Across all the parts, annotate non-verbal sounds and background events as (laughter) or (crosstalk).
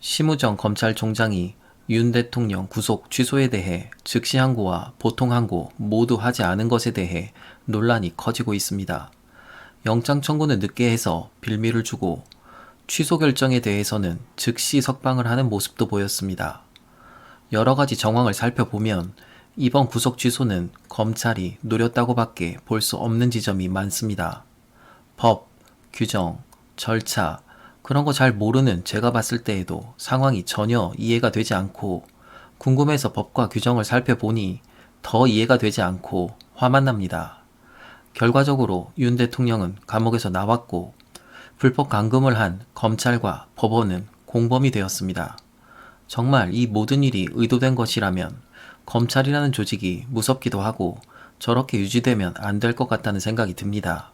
심우정 검찰총장이 윤 대통령 구속 취소에 대해 즉시 항고와 보통 항고 모두 하지 않은 것에 대해 논란이 커지고 있습니다. 영장 청구는 늦게 해서 빌미를 주고 취소 결정에 대해서는 즉시 석방을 하는 모습도 보였습니다. 여러 가지 정황을 살펴보면 이번 구속 취소는 검찰이 노렸다고밖에 볼 수 없는 지점이 많습니다. 법, 규정, 절차, 그런 거 잘 모르는 제가 봤을 때에도 상황이 전혀 이해가 되지 않고 궁금해서 법과 규정을 살펴보니 더 이해가 되지 않고 화만 납니다. 결과적으로 윤 대통령은 감옥에서 나왔고 불법 감금을 한 검찰과 법원은 공범이 되었습니다. 정말 이 모든 일이 의도된 것이라면 검찰이라는 조직이 무섭기도 하고 저렇게 유지되면 안 될 것 같다는 생각이 듭니다.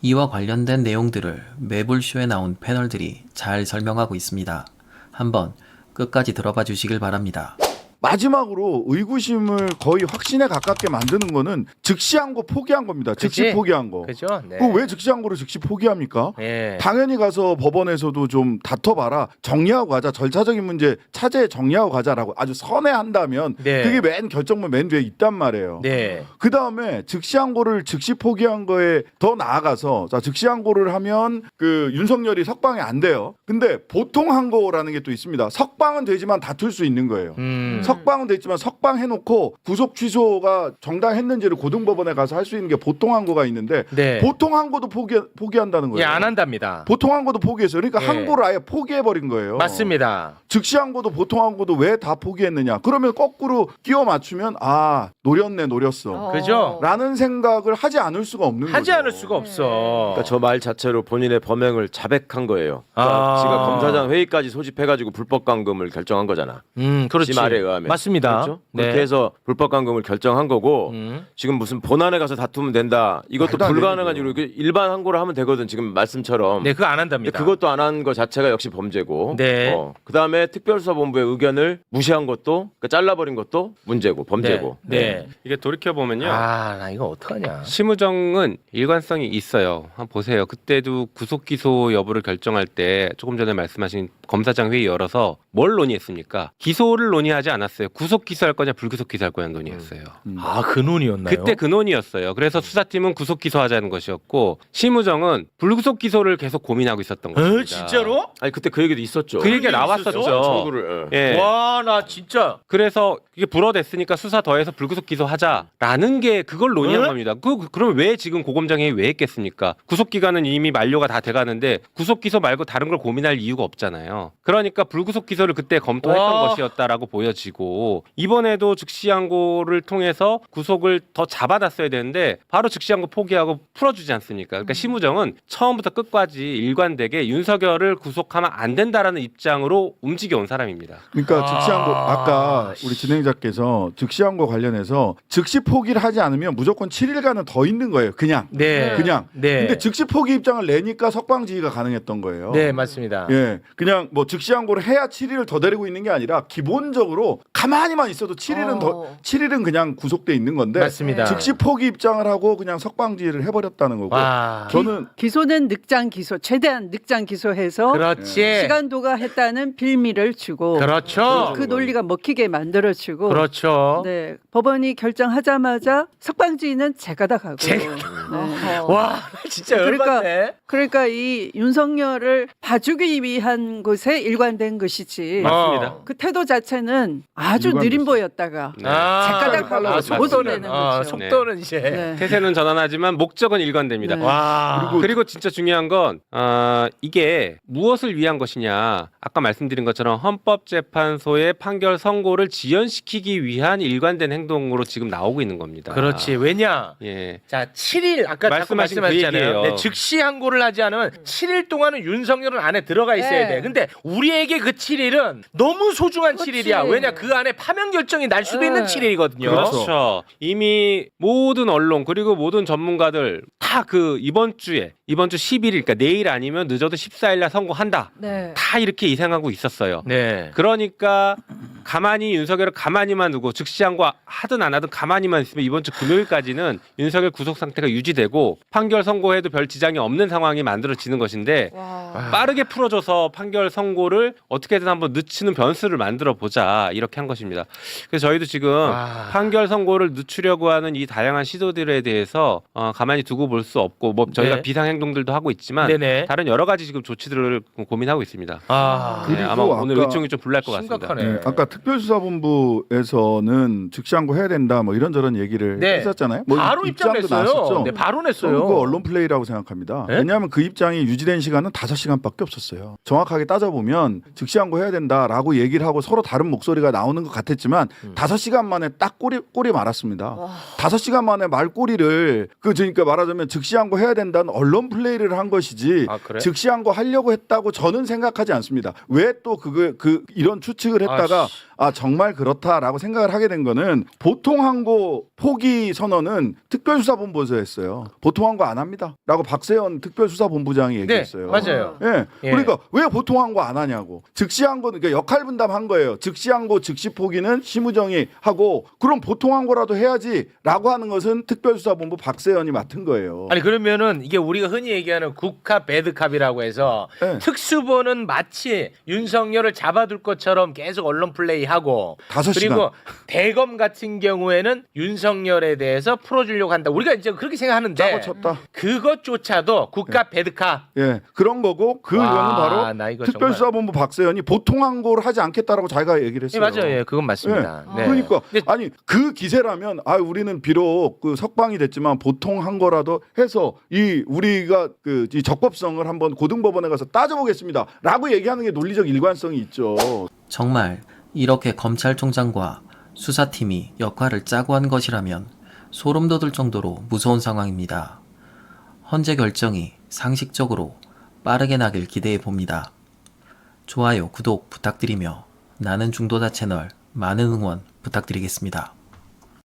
이와 관련된 내용들을 매불쇼에 나온 패널들이 잘 설명하고 있습니다. 한번 끝까지 들어봐 주시길 바랍니다. 마지막으로 의구심을 거의 확신에 가깝게 만드는 거는 즉시한 거 포기한 겁니다. 즉시 그치? 포기한 거. 그죠? 네. 그왜 즉시한 거를 즉시 포기합니까? 예. 당연히 가서 법원에서도 좀 다퉈봐라 정리하고 가자 절차적인 문제 차제 정리하고 가자라고 아주 선회한다면 네. 그게 맨 결정문 맨 뒤에 있단 말이에요. 네. 그 다음에 즉시한 거를 즉시 포기한 거에 더 나아가서 자 즉시한 거를 하면 그 윤석열이 석방이 안 돼요. 근데 보통 한 거라는 게 또 있습니다. 석방은 되지만 다툴 수 있는 거예요. 음. 석방은 됐지만 석방 해놓고 구속 취소가 정당했는지를 고등법원에 가서 할 수 있는 게 보통 항고가 있는데 네. 보통 항고도 포기 보기한다는 거예요. 예, 안 한답니다. 보통 항고도 포기했어요. 그러니까 예. 항고를 아예 포기해 버린 거예요. 맞습니다. 즉시 항고도 보통 항고도 왜 다 포기했느냐? 그러면 거꾸로 끼워 맞추면 아 노렸네 노렸어. 그죠? 라는 생각을 하지 않을 수가 없는 거죠. 하지 않을 수가 없어. 그러니까 저 말 자체로 본인의 범행을 자백한 거예요. 그러니까 아. 지가 검사장 회의까지 소집해가지고 불법 감금을 결정한 거잖아. 음, 그렇지. 지 말에 의하면. 맞습니다. 그렇죠? 네. 그렇게 해서 불법 감금을 결정한 거고 음. 지금 무슨 본안에 가서 다투면 된다. 이것도 말도 안 불가능한 되는 이유로 그 일반 항고를 하면 되거든. 지금 말씀처럼. 네, 그거 안 근데 한답니다. 그것도 안 한 거 자체가 역시 범죄고. 네. 어. 그다음에 특별수사본부의 의견을 무시한 것도 그러니까 잘라버린 것도 문제고 범죄고. 네. 네. 이게 돌이켜 보면요. 아, 나 이거 어떡하냐. 심우정은 일관성이 있어요. 한번 보세요. 그때도 구속 기소 여부를 결정할 때 조금 전에 말씀하신 검사장 회의 열어서 뭘 논의했습니까? 기소를 논의하지 않았어요. 구속 기소할 거냐 불구속 기소할 거냐 논의했어요. 아, 그 논이었나요? 그때 그 논의였어요. 그래서 수사팀은 구속 기소하자는 것이었고 심우정은 불구속 기소를 계속 고민하고 있었던. 에, 진짜로? 아니 그때 그 얘기도 있었죠. 그 얘기가 게 나왔었죠. 청구를. 예. 예. 와, 나 진짜 그래서 이게 불어댔으니까 수사 더해서 불구속 기소하자라는 게 그걸 논의한 에? 겁니다. 그 그럼 왜 지금 고검장이 왜 했겠습니까? 구속 기간은 이미 만료가 다 돼가는데 구속 기소 말고 다른 걸 고민할 이유가 없잖아요. 그러니까 불구속 기소를 그때 검토했던 와. 것이었다라고 보여지고 이번에도 즉시항고를 통해서 구속을 더 잡아놨어야 되는데 바로 즉시항고 포기하고 풀어주지 않습니까? 그러니까 심우정은 처음부터 끝까지 일관되게 윤석열을 구속하면 안 된다라는 입장으로 움직여온 사람입니다. 그러니까 아, 즉시한 거 아까 우리 진행자께서 즉시한 거 관련해서 즉시 포기를 하지 않으면 무조건 7일간은 더 있는 거예요. 그냥 네. 그냥. 네. 근데 즉시 포기 입장을 내니까 석방 지휘가 가능했던 거예요. 네, 맞습니다. 예, 그냥 뭐 즉시 항고를 해야 7일을 더 데리고 있는 게 아니라 기본적으로 가만히만 있어도 7일은 어. 더 7일은 그냥 구속돼 있는 건데 맞습니다. 즉시 포기 입장을 하고 그냥 석방지휘를 해버렸다는 거고. 와. 저는 기소는 늑장 기소, 최대한 늑장 기소해서 그렇지. 시간 도가했다는 빌미를 주고 그렇죠. 그 논리가 먹히게 만들어주고 그렇죠. 네 법원이 결정하자마자 석방지휘는 제가 다 가고 제가 네. 와, (laughs) 진짜 그러니까 열받네. 그러니까 이 윤석열을 봐주기 위한 것에 일관된 것이지 맞습니다. 어. 그 태도 자체는 아주. 느린 보였다가 네. 아, 작가닥 하고 아, 못 속도는 내는 아, 거죠. 속도는 이제 네. 태세는 전환하지만 목적은 일관됩니다. 네. 와. 그리고 그리고 진짜 중요한 건 아, 이게 무엇을 위한 것이냐 아까 말씀드린 것처럼 헌법재판소의 판결 선고를 지연시키기 위한 일관된 행동으로 지금 나오고 있는 겁니다. 그렇지. 왜냐? 예. 자, 7일 아까 자꾸 말씀하신 그 말씀하셨잖아요. 얘기예요. 네, 즉시 항고를 하지 않으면 7일 동안은 윤석열은 안에 들어가 있어야 네. 돼. 근데 우리에게 그 7일은 너무 소중한 그렇지. 7일이야. 왜냐? 그 안에 파면 결정이 날 수도 네. 있는 7일이거든요. 그렇죠. 그렇죠. 이미 모든 언론 그리고 모든 전문가들 다 그 이번 주에 이번 주 11일 그러니까 내일 아니면 늦어도 14일 날 선고한다. 네. 다 이렇게 예상하고 있었어요. 네. 그러니까 가만히 윤석열을 가만히만 두고 즉시항고 하든 안 하든 가만히만 있으면 이번 주 금요일까지는 윤석열 구속 상태가 유지되고 판결 선고에도 별 지장이 없는 상황이 만들어지는 것인데 빠르게 풀어줘서 판결 선고를 어떻게든 한번 늦추는 변수를 만들어 보자 이렇게 한 것입니다. 그래서 저희도 지금 아. 판결 선고를 늦추려고 하는 이 다양한 시도들에 대해서 어, 가만히 두고 볼 수 없고 뭐 저희가 네. 비상 행동들도 하고 있지만 네네. 다른 여러 가지 지금 조치들을 고민하고 있습니다. 아, 네, 그리고 아마 오늘 아까 일정이 좀 불날 것 같습니다. 심각하네. 네, 아까 특별수사본부에서는 즉시항고 해야 된다 뭐 이런저런 얘기를 네. 했었잖아요. 뭐 바로 입장도 입장냈어요. 나왔었죠. 네, 바로 저는 냈어요. 그거 언론 플레이라고 생각합니다. 네? 왜냐하면 그 입장이 유지된 시간은 다섯 시간밖에 없었어요. 정확하게 따져보면 즉시항고 해야 된다라고 얘기를 하고 서로 다른 목소리가 나오는 것 같았지만 음. 다섯 시간 만에 딱 꼬리 꼬리 말았습니다. 다섯 시간 만에 말꼬리를 그 그러니까 말하자면 즉시항고 해야 된다는 언론 플레이를 한 것이지 아, 그래? 즉시항고 하려고 했다고 저는 생각하지 않습니다. 왜 또 그거 그 이런 추측을 했다가 아씨. 아 정말 그렇다라고 생각을 하게 된 거는 보통 항고 포기 선언은 특별수사본부에서 했어요. 보통 항고 안 합니다라고 박세현 특별수사본부장이 네, 얘기했어요. 맞아요. 예. 예. 그러니까 왜 보통 항고 안 하냐고. 즉시 항고는 그러니까 역할 분담한 거예요. 즉시 항고 즉시 포기는 심우정이 하고 그럼 보통 항고라도 해야지라고 하는 것은 특별수사본부 박세현이 맡은 거예요. 아니 그러면은 이게 우리가 흔히 얘기하는 국캅 배드캅이라고 해서 네. 특수본은 마치 윤석열을 잡아둘 것처럼 계속 언론 플레이하고 다섯 그리고 시간. 대검 같은 경우에는 윤석열에 대해서 풀어주려고 한다. 우리가 이제 그렇게 생각하는데 쳤다. 그것조차도 국가 배드캅. 예, 그런 거고 그 와, 이유는 바로 이거 특별수사본부 박세현이 보통 항고를 하지 않겠다라고 자기가 얘기를 예, 했어요. 맞아요. 예, 그건 맞습니다. 예. 네. 그러니까 근데 아니 그 기세라면 아 우리는 비록 그 석방이 됐지만 보통 한 거라도 해서 이 우리가 그 이 적법성을 한번 고등법원에 가서 따져보겠습니다라고 얘기하는 게 논리적 일관성이 있죠. 정말 이렇게 검찰총장과 수사팀이 역할을 짜고 한 것이라면 소름 돋을 정도로 무서운 상황입니다. 헌재 결정이 상식적으로 빠르게 나길 기대해 봅니다. 좋아요, 구독 부탁드리며 나는 중도다 채널 많은 응원 부탁드리겠습니다.